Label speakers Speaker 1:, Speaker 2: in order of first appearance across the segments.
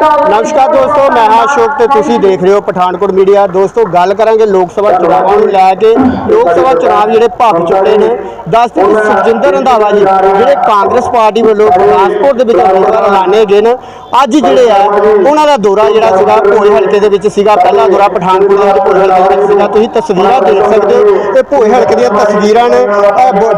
Speaker 1: ਨਮਸਕਾਰ ਦੋਸਤੋ ਮੈਂ ਹਾਂ ਅਸ਼ੋਕ ਤੇ ਤੁਸੀਂ ਦੇਖ ਰਹੇ ਹੋ ਪਠਾਨਕੋਟ ਮੀਡੀਆ। ਦੋਸਤੋ ਗੱਲ ਕਰਾਂਗੇ ਲੋਕ ਸਭਾ ਚੁਣਾਵਾਂ ਨੂੰ ਲੈ ਕੇ। ਲੋਕ ਸਭਾ ਚੁਣਾਵ ਜਿਹੜੇ ਭੱਖ ਚੁੱਕੇ ਨੇ। ਦੱਸ ਕਿ ਸੁਖਜਿੰਦਰ ਰੰਧਾਵਾ ਜੀ ਜਿਹੜੇ ਕਾਂਗਰਸ ਪਾਰਟੀ ਵੱਲੋਂ ਗੁਰਦਾਸਪੁਰ ਦੇ ਵਿੱਚ ਉਮੀਦਵਾਰ ਐਲਾਨੇ ਗਏ ਨੇ ਅੱਜ ਜਿਹੜੇ ਆ ਉਹਨਾਂ ਦਾ ਦੌਰਾ ਜਿਹੜਾ ਸੀਗਾ ਭੋਏ ਹਲਕੇ ਦੇ ਵਿੱਚ ਸੀਗਾ। ਪਹਿਲਾ ਦੌਰਾ ਪਠਾਨਕੋਟ ਦੇ ਵਿੱਚ ਭੋਏ ਹਲਕੇ ਦੇ ਵਿੱਚ ਸੀਗਾ। ਤੁਸੀਂ ਤਸਵੀਰਾਂ ਦੇਖ ਸਕਦੇ ਹੋ ਇਹ ਭੋਏ ਹਲਕੇ ਦੀਆਂ ਤਸਵੀਰਾਂ ਨੇ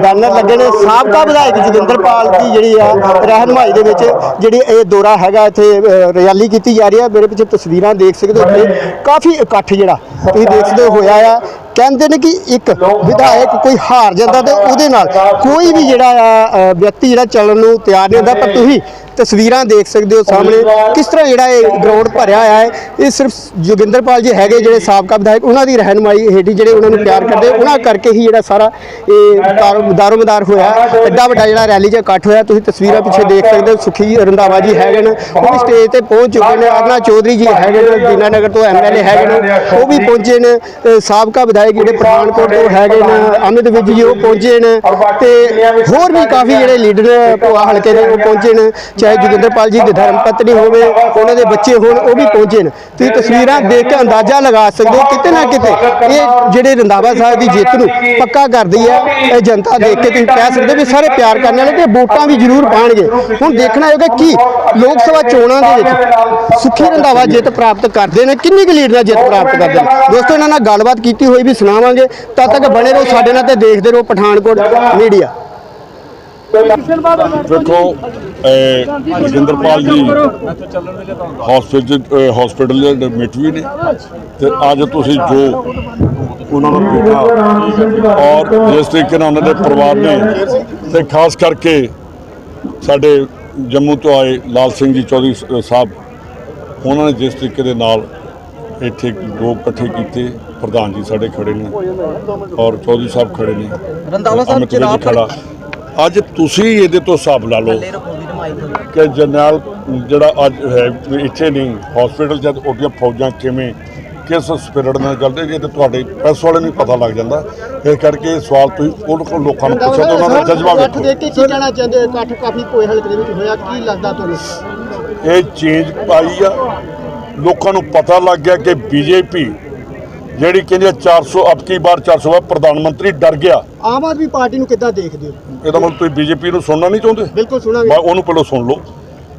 Speaker 1: ਬੈਨਰ ਲੱਗੇ ਨੇ। ਸਾਬਕਾ ਵਿਧਾਇਕ ਜੋਗਿੰਦਰਪਾਲ ਦੀ ਜਿਹੜੀ ਆ ਰਹਿਨਮਾਈ ਦੇ ਵਿੱਚ ਜਿਹੜੀ ਇਹ ਦੌਰਾ ਹੈਗਾ ਇੱਥੇ ਅ, ਰੈਲੀ ਕੀਤੀ ਜਾ ਰਹੀ ਹੈ ਮੇਰੇ ਪਿੱਛੇ ਤਸਵੀਰਾਂ ਦੇਖ ਸਕਦੇ ਹੋ ਇੱਥੇ ਕਾਫੀ ਇਕੱਠ ਜਿਹੜਾ ਤੁਸੀਂ ਦੇਖ ਸਕਦੇ ਹੋ ਹੋਇਆ ਆ। ਕਹਿੰਦੇ ਨੇ ਕਿ ਇੱਕ ਵਿਧਾਇਕ ਕੋਈ ਹਾਰ ਜਾਂਦਾ ਤੇ ਉਹਦੇ ਨਾਲ ਕੋਈ ਵੀ ਜਿਹੜਾ ਆ ਵਿਅਕਤੀ ਜਿਹੜਾ ਚੱਲਣ ਨੂੰ ਤਿਆਰ ਨਹੀਂ ਹੁੰਦਾ। ਪਰ ਤੁਸੀਂ ਤਸਵੀਰਾਂ ਦੇਖ ਸਕਦੇ ਹੋ ਸਾਹਮਣੇ। ਕਿਸ ਤਰ੍ਹਾਂ ਜਿਹੜਾ ਇਹ ਗਰਾਊਂਡ ਭਰਿਆ ਹੋਇਆ ਹੈ ਇਹ ਸਿਰਫ ਜੋਗਿੰਦਰਪਾਲ ਜੀ ਹੈਗੇ ਜਿਹੜੇ ਸਾਬਕਾ ਵਿਧਾਇਕ ਉਹਨਾਂ ਦੀ ਰਹਿਨਮਾਈ ਹੇਠੀ ਜਿਹੜੇ ਉਹਨਾਂ ਨੂੰ ਪਿਆਰ ਕਰਦੇ ਉਹਨਾਂ ਕਰਕੇ ਹੀ ਜਿਹੜਾ ਸਾਰਾ ਇਹ ਦਾਰੋ- ਦਾਰੋਮਦਾਰ ਹੋਇਆ। ਐਡਾ ਵੱਡਾ ਜਿਹੜਾ ਰੈਲੀ 'ਚ ਇਕੱਠ ਹੋਇਆ ਤੁਸੀਂ ਤਸਵੀਰਾਂ ਪਿੱਛੇ ਦੇਖ ਸਕਦੇ ਹੋ ਸੁਖੀ ਰੰਧਾਵਾ ਜੀ ਹੈਗੇ ਨੇ ਉਹ ਵੀ ਸਟੇਜ ਤੇ ਪਹੁੰਚ ਚੁੱਕੇ ਨੇ ਅਰਨਾ ਚੌਧਰੀ ਜੀ ਹੈਗੇ ਨੇ ਦੀਨਾਨਗਰ ਤੋਂ ਐਮਐਲਏ ਹੈਗੇ ਨੇ ਉਹ ਵੀ ਪਹੁੰਚੇ ਨੇ ਸਾਬਕਾ ਵਿਧਾਇਕ ਜਿਹੜੇ ਪਠਾਨਕੋਟ ਤੋਂ ਹੈਗੇ ਨੇ ਅਮਿਤ ਵਿਜ ਜੀ ਉਹ ਪਹੁੰਚੇ ਨੇ ਤੇ ਹੋਰ ਵੀ ਕਾਫੀ ਜਿਹੜੇ ਲੀਡਰ ਹਲਕੇ ਦੇ ਉਹ ਪਹੁੰਚੇ ਨੇ ਚਾਹੇ ਜੋਗਿੰਦਰਪਾਲ ਜੀ ਦੀ ਧਰਮ ਪਤਨੀ ਹੋਵੇ, ਉਹਨਾਂ ਦੇ ਬੱਚੇ ਹੋਣ, ਉਹ ਵੀ ਪਹੁੰਚੇ ਨੇ। ਤੁਸੀਂ ਤਸਵੀਰਾਂ ਦੇਖ ਕੇ ਅੰਦਾਜ਼ਾ ਲਗਾ ਸਕਦੇ ਹੋ, ਕਿਤੇ ਨਾ ਕਿਤੇ ਇਹ ਜਿਹੜੇ ਰੰਧਾਵਾ ਸਾਹਿਬ ਦੀ ਜਿੱਤ ਨੂੰ ਪੱਕਾ ਕਰਦੀ ਹੈ, ਇਹ ਜਨਤਾ ਦੇਖ ਕੇ ਤੁਸੀਂ ਕਹਿ ਸਕਦੇ ਹੋ ਵੀ ਸਾਰੇ ਪਿਆਰ ਕਰਨ ਵਾਲੇ ਤੇ ਵੋਟਾਂ ਵੀ ਜ਼ਰੂਰ ਪਾਣਗੇ। ਹੁਣ ਦੇਖਣਾ ਹੋਏਗਾ ਕੀ ਲੋਕ ਸਭਾ ਚੋਣਾਂ ਦੇ ਵਿੱਚ ਸੁਖੀ ਰੰਧਾਵਾ ਜਿੱਤ ਪ੍ਰਾਪਤ ਕਰਦੇ ਨੇ, ਕਿੰਨੀ ਕੁ ਲੀਡ ਨਾਲ ਜਿੱਤ ਪ੍ਰਾਪਤ ਕਰਦੇ ਨੇ? ਦੋਸਤੋ, ਇਹਨਾਂ ਨਾਲ ਗੱਲਬਾਤ ਕੀਤੀ ਹੋਈ ਵੀ ਸੁਣਾਵਾਂਗੇ। ਤਦ ਤੱਕ ਬਣੇ ਰਹੋ ਸਾਡੇ ਨਾਲ ਤੇ ਦੇਖਦੇ ਰਹੋ ਪਠਾਨਕੋਟ ਮੀਡੀਆ।
Speaker 2: ਦੇਖੋ ਅਹ, ਜੋਗਿੰਦਰਪਾਲ ਜੀ ਹਸਪੀਟਲ ਹਸਪੀਟਲ ਦੇ ਐਡਮਿਟ ਵੀ ਨੇ। ਤੇ ਅੱਜ ਤੁਸੀਂ ਜੋ ਉਹਨਾਂ ਨੂੰ ਦੇਖਿਆ ਔਰ ਜਿਸ ਤਰੀਕੇ ਨਾਲ ਉਹਨਾਂ ਦੇ ਪਰਿਵਾਰ ਨੇ ਤੇ ਖਾਸ ਕਰਕੇ ਸਾਡੇ ਜੰਮੂ ਤੋਂ ਆਏ ਲਾਲ ਸਿੰਘ ਜੀ ਚੌਧਰੀ ਸਾਹਿਬ ਉਹਨਾਂ ਨੇ ਜਿਸ ਤਰੀਕੇ ਦੇ ਨਾਲ ਇੱਥੇ ਲੋਕ ਇਕੱਠੇ ਕੀਤੇ ਪ੍ਰਧਾਨ ਜੀ ਸਾਡੇ ਖੜੇ ਨੇ ਔਰ ਚੌਧਰੀ ਸਾਹਿਬ ਖੜੇ ਨੇ।
Speaker 3: ਰੰਧਾਵਾ ਸਾਹਿਬ ਚੁਣਾਵ
Speaker 2: ਖੜਾ। ਅੱਜ ਤੁਸੀਂ ਇਹਦੇ ਤੋਂ ਹਿਸਾਬ ਲਾ ਲਓ ਕਿ ਜਰਨੈਲ ਜਿਹੜਾ ਅੱਜ ਹੈ ਇੱਥੇ ਨਹੀਂ ਹਸਪੀਟਲ ਜਦ ਉਹਦੀਆਂ ਫੌਜਾਂ ਕਿਵੇਂ ਕਿਸ ਸਪਿਰਿਟ ਨਾਲ ਚੱਲਦੇ ਜੇ ਤੇ ਤੁਹਾਡੇ ਪ੍ਰੈਸ ਵਾਲੇ ਨੂੰ ਪਤਾ ਲੱਗ ਜਾਂਦਾ। ਇਸ ਕਰਕੇ ਇਹ ਸਵਾਲ ਤੁਸੀਂ ਉਹਨਾਂ ਕੋਲ ਲੋਕਾਂ ਨੂੰ ਪੁੱਛੋ ਤੇ ਉਹਨਾਂ ਦਾ ਜਜ਼ਬਾ ਵੇਖੋ।
Speaker 1: ਦੇਖ ਕੇ ਕੀ ਕਹਿਣਾ ਚਾਹੁੰਦੇ ਇਕੱਠ ਕਾਫੀ ਭੋਏ ਹਲਕੇ ਦੇ ਵਿੱਚ ਹੋਇਆ ਕੀ ਲੱਗਦਾ ਤੁਹਾਨੂੰ?
Speaker 2: ਇਹ ਚੇਂਜ ਪਾਈ ਆ। ਲੋਕਾਂ ਨੂੰ ਪਤਾ ਲੱਗ ਗਿਆ ਕਿ ਬੀਜੇਪੀ ਜਿਹੜੀ ਕਹਿੰਦੀ ਆ 400 ਅਬ ਕੀ ਬਾਰ 400 ਬਾਰ ਪ੍ਰਧਾਨ ਮੰਤਰੀ ਡਰ ਗਿਆ।
Speaker 1: ਆਮ ਆਦਮੀ ਪਾਰਟੀ ਨੂੰ ਕਿੱਦਾਂ ਦੇਖਦੇ ਹੋ?
Speaker 2: ਇਹਦਾ ਮਤਲਬ ਤੁਸੀਂ ਬੀਜੇਪੀ ਨੂੰ ਸੁਣਨਾ ਨਹੀਂ ਚਾਹੁੰਦੇ?
Speaker 1: ਬਿਲਕੁਲ ਸੁਣਾਂਗੇ
Speaker 2: ਮੈਂ ਉਹਨੂੰ ਪਹਿਲਾਂ ਸੁਣ ਲਓ।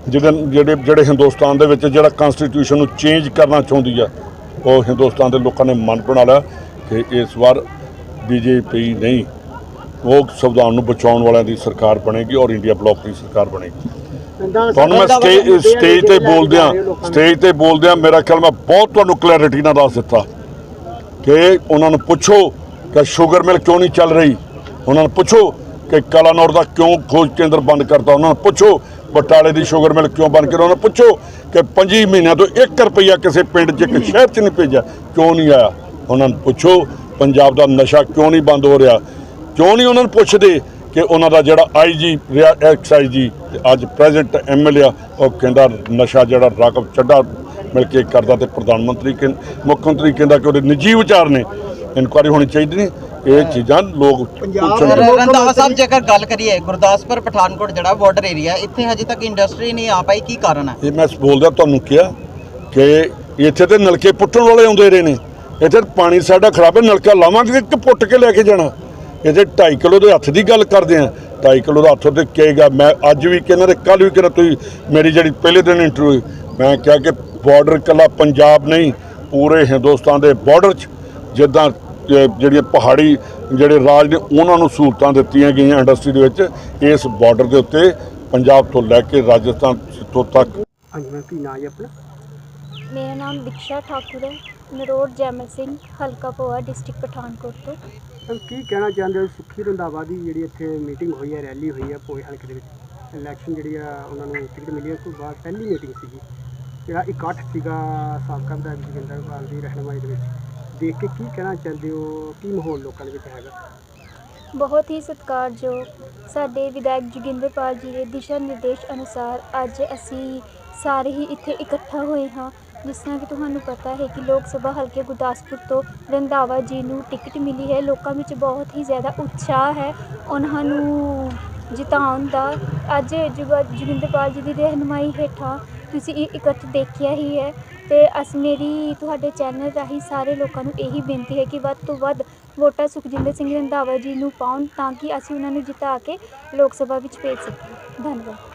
Speaker 2: ਜਿਹਦੇ ਜਿਹੜੇ ਜਿਹੜੇ ਹਿੰਦੁਸਤਾਨ ਦੇ ਵਿੱਚ ਜਿਹੜਾ ਕਨਸਟੀਟਿਊਸ਼ਨ ਨੂੰ ਚੇਂਜ ਕਰਨਾ ਚਾਹੁੰਦੀ ਆ ਉਹ ਹਿੰਦੁਸਤਾਨ ਦੇ ਲੋਕਾਂ ਨੇ ਮਨ ਬਣਾ ਲਿਆ ਕਿ ਇਸ ਵਾਰ ਬੀਜੇਪੀ ਨਹੀਂ ਉਹ ਸੰਵਿਧਾਨ ਨੂੰ ਬਚਾਉਣ ਵਾਲਿਆਂ ਦੀ ਸਰਕਾਰ ਬਣੇਗੀ ਔਰ ਇੰਡੀਆ ਬਲੌਕ ਦੀ ਸਰਕਾਰ ਬਣੇਗੀ। ਤੁਹਾਨੂੰ ਮੈਂ ਸਟੇਜ ਤੇ ਬੋਲਦਿਆਂ ਸਟੇਜ ਤੇ ਬੋਲਦਿਆਂ ਮੇਰਾ ਖਿਆਲ ਮੈਂ ਬਹੁਤ ਤੁਹਾਨੂੰ ਕਲੈਰਿਟੀ ਨਾਲ ਦੱਸ ਦਿੱਤਾ। ਕਿ ਉਹਨਾਂ ਨੂੰ ਪੁੱਛੋ ਕਿ ਸ਼ੂਗਰ ਮਿਲ ਕਿਉਂ ਨਹੀਂ ਚੱਲ ਰਹੀ? ਉਹਨਾਂ ਨੂੰ ਪੁੱਛੋ ਕਿ ਕਲਾਨੌਰ ਦਾ ਕਿਉਂ ਖੋਜ ਕੇਂਦਰ ਬੰਦ ਕਰਤਾ? ਉਹਨਾਂ ਨੂੰ ਪੁੱਛੋ, ਬਟਾਲੇ ਦੀ ਸ਼ੂਗਰ ਮਿਲ ਕਿਉਂ ਬੰਦ ਕਰੀ ਉਹਨਾਂ ਨੂੰ ਪੁੱਛੋ ਕਿ 5 ਮਹੀਨਿਆਂ ਤੋਂ 1 ਰੁਪਈਆ ਕਿਸੇ ਪਿੰਡ 'ਚ, ਇੱਕ ਸ਼ਹਿਰ 'ਚ ਨਹੀਂ ਭੇਜਿਆ। ਕਿਉਂ ਨਹੀਂ ਆਇਆ? ਉਹਨਾਂ ਨੂੰ ਪੁੱਛੋ, ਪੰਜਾਬ ਦਾ ਨਸ਼ਾ ਕਿਉਂ ਨਹੀਂ ਬੰਦ ਹੋ ਰਿਹਾ? ਕਿਉਂ ਨਹੀਂ ਉਹਨਾਂ ਨੂੰ ਪੁੱਛਦੇ ਕਿ ਉਹਨਾਂ ਦਾ ਜਿਹੜਾ ਆਈਜੀ ਰਿਹਾ ਐਕਸ ਆਈਜੀ ਅੱਜ ਪ੍ਰੈਜ਼ੈਂਟ ਐਮਐਲਏ ਆ, ਉਹ ਕਹਿੰਦਾ ਨਸ਼ਾ ਜਿਹੜਾ ਰਾਘਵ ਚੱਡਾ ਮਿਲ ਕੇ ਕਰਦਾ ਤੇ ਪ੍ਰਧਾਨ ਮੰਤਰੀ ਕਹਿੰ ਮੁੱਖ ਮੰਤਰੀ ਕਹਿੰਦਾ ਕਿ ਉਹਦੇ ਨਿੱਜੀ ਵਿਚਾਰ ਨੇ। ਇਨਕੁਆਰੀ ਹੋਣੀ ਚਾਹੀਦੀ ਨੇ। ਇਹ ਚੀਜ਼ਾਂ ਲੋਕ
Speaker 3: ਰੰਧਾਵਾ ਸਾਹਿਬ ਜੇਕਰ ਗੱਲ ਕਰੀਏ ਗੁਰਦਾਸਪੁਰ ਪਠਾਨਕੋਟ ਜਿਹੜਾ ਬਾਰਡਰ ਏਰੀਆ ਇੱਥੇ ਹਜੇ ਤੱਕ ਇੰਡਸਟਰੀ ਨਹੀਂ ਆ ਪਾਈ ਕੀ ਕਾਰਨ ਹੈ?
Speaker 2: ਇਹ ਮੈਂ ਬੋਲਦਾ ਤੁਹਾਨੂੰ ਕਿਹਾ ਕਿ ਇੱਥੇ ਤੇ ਨਲਕੇ ਪੁੱਟਣ ਵਾਲੇ ਆਉਂਦੇ ਰਹੇ ਨੇ। ਇੱਥੇ ਪਾਣੀ ਸਾਡਾ ਖਰਾਬ ਹੈ ਨਲਕਾ ਲਾਵਾਂਗੇ ਕਿ ਪੁੱਟ ਕੇ ਲੈ ਕੇ ਜਾਣਾ? ਇੱਥੇ 2.5 ਕਿਲੋ ਦੇ ਹੱਥ ਦੀ ਗੱਲ ਕਰਦੇ ਆ। 2.5 ਕਿਲੋ ਦਾ ਹੱਥ ਤੇ ਕਹੇਗਾ ਮੈਂ ਅੱਜ ਵੀ ਕਹਿੰਦਾ ਤੇ ਕੱਲ ਵੀ ਕਹਿੰਦਾ ਤੁਸੀਂ ਮੇਰੀ ਜਿਹੜੀ ਪਹਿਲੇ ਦਿਨ ਇੰਟਰਵਿਊ ਮੈਂ ਕਿਹਾ ਕਿ ਬਾਰਡਰ ਕੱਲਾ ਪੰਜਾਬ ਨਹੀਂ ਪੂਰੇ ਹਿੰਦੁਸਤਾਨ ਦੇ ਬਾਰਡਰ 'ਚ ਜਿੱਦਾਂ ਜਿਹੜੀਆਂ ਪਹਾੜੀ ਜਿਹੜੇ ਰਾਜ ਨੇ ਉਹਨਾਂ ਨੂੰ ਸਹੂਲਤਾਂ ਦਿੱਤੀਆਂ ਗਈਆਂ ਇੰਡਸਟਰੀ ਦੇ ਵਿੱਚ ਇਸ ਬਾਰਡਰ ਦੇ ਉੱਤੇ ਪੰਜਾਬ ਤੋਂ ਲੈ ਕੇ ਰਾਜਸਥਾਨ ਤੋਂ ਤੱਕ।
Speaker 1: ਹਾਂਜੀ ਮੈਂ ਕੀ ਨਾਂ ਹੈ ਆਪਣਾ?
Speaker 4: ਮੇਰਾ ਨਾਮ ਦਿਕਸ਼ਾ ਠਾਕੁਰ ਹੈ। ਨਰੋੜ ਜੈਮਲ ਸਿੰਘ ਹਲਕਾ ਪੋਆ ਡਿਸਟ੍ਰਿਕਟ ਪਠਾਨਕੋਟ ਤੋਂ।
Speaker 1: ਸਰ ਕੀ ਕਹਿਣਾ ਚਾਹੁੰਦੇ ਹੋ? ਸੁਖੀ ਰੰਧਾਵਾ ਦੀ ਜਿਹੜੀ ਇੱਥੇ ਮੀਟਿੰਗ ਹੋਈ ਹੈ ਰੈਲੀ ਹੋਈ ਹੈ ਭੋਏ ਹਲਕੇ ਦੇ ਵਿੱਚ। ਇਲੈਕਸ਼ਨ ਜਿਹੜੀ ਆ ਉਹਨਾਂ ਨੂੰ ਟਿਕਟ ਮਿਲੀ ਹੈ ਉਸ ਤੋਂ ਬਾਅਦ ਪਹਿਲੀ ਮੀਟਿੰਗ ਸੀਗੀ। ਜਿਹੜਾ ਇਕੱਠ ਸੀਗਾ ਸਾਬਕਾ ਵਿਧਾਇਕ ਜੋਗਿੰਦਰਪਾਲ ਦੀ ਰਹਿਨਮਾਈ ਦੇ ਵਿੱਚ, ਦੇਖ ਕੇ ਕੀ ਕਹਿਣਾ ਚਾਹੁੰਦੇ ਹੋ? ਕੀ ਮਾਹੌਲ ਲੋਕਾਂ ਦੇ ਵਿੱਚ ਹੈਗਾ?
Speaker 4: ਬਹੁਤ ਹੀ ਸਤਿਕਾਰਯੋਗ ਸਾਡੇ ਵਿਧਾਇਕ ਜੋਗਿੰਦਰਪਾਲ ਜੀ ਦੇ ਦਿਸ਼ਾ ਨਿਰਦੇਸ਼ ਅਨੁਸਾਰ ਅੱਜ ਅਸੀਂ ਸਾਰੇ ਹੀ ਇੱਥੇ ਇਕੱਠਾ ਹੋਏ ਹਾਂ, ਜਿਸ ਤਰ੍ਹਾਂ ਕਿ ਤੁਹਾਨੂੰ ਪਤਾ ਹੈ ਕਿ ਲੋਕ ਸਭਾ ਹਲਕੇ ਗੁਰਦਾਸਪੁਰ ਤੋਂ ਰੰਧਾਵਾ ਜੀ ਨੂੰ ਟਿਕਟ ਮਿਲੀ ਹੈ। ਲੋਕਾਂ ਵਿੱਚ ਬਹੁਤ ਹੀ ਜ਼ਿਆਦਾ ਉਤਸ਼ਾਹ ਹੈ। ਉਹਨਾਂ ਨੂੰ ਜਿਤਾਉਣ ਦਾ ਅੱਜ ਜੋਗਿੰਦਰਪਾਲ ਜੀ ਦੀ ਰਹਿਨਮਾਈ ਹੇਠਾਂ ਤੁਸੀਂ ਇਹ ਇਕੱਠ ਦੇਖਿਆ ਹੀ ਹੈ ਅਤੇ ਅਸ ਮੇਰੀ ਤੁਹਾਡੇ ਚੈਨਲ ਰਾਹੀਂ ਸਾਰੇ ਲੋਕਾਂ ਨੂੰ ਇਹੀ ਬੇਨਤੀ ਹੈ ਕਿ ਵੱਧ ਤੋਂ ਵੱਧ ਵੋਟਾਂ ਸੁਖਜਿੰਦਰ ਸਿੰਘ ਰੰਧਾਵਾ ਜੀ ਨੂੰ ਪਾਉਣ ਤਾਂ ਕਿ ਅਸੀਂ ਉਹਨਾਂ ਨੂੰ ਜਿਤਾ ਕੇ ਲੋਕ ਸਭਾ ਵਿੱਚ ਭੇਜ ਸਕੀਏ। ਧੰਨਵਾਦ।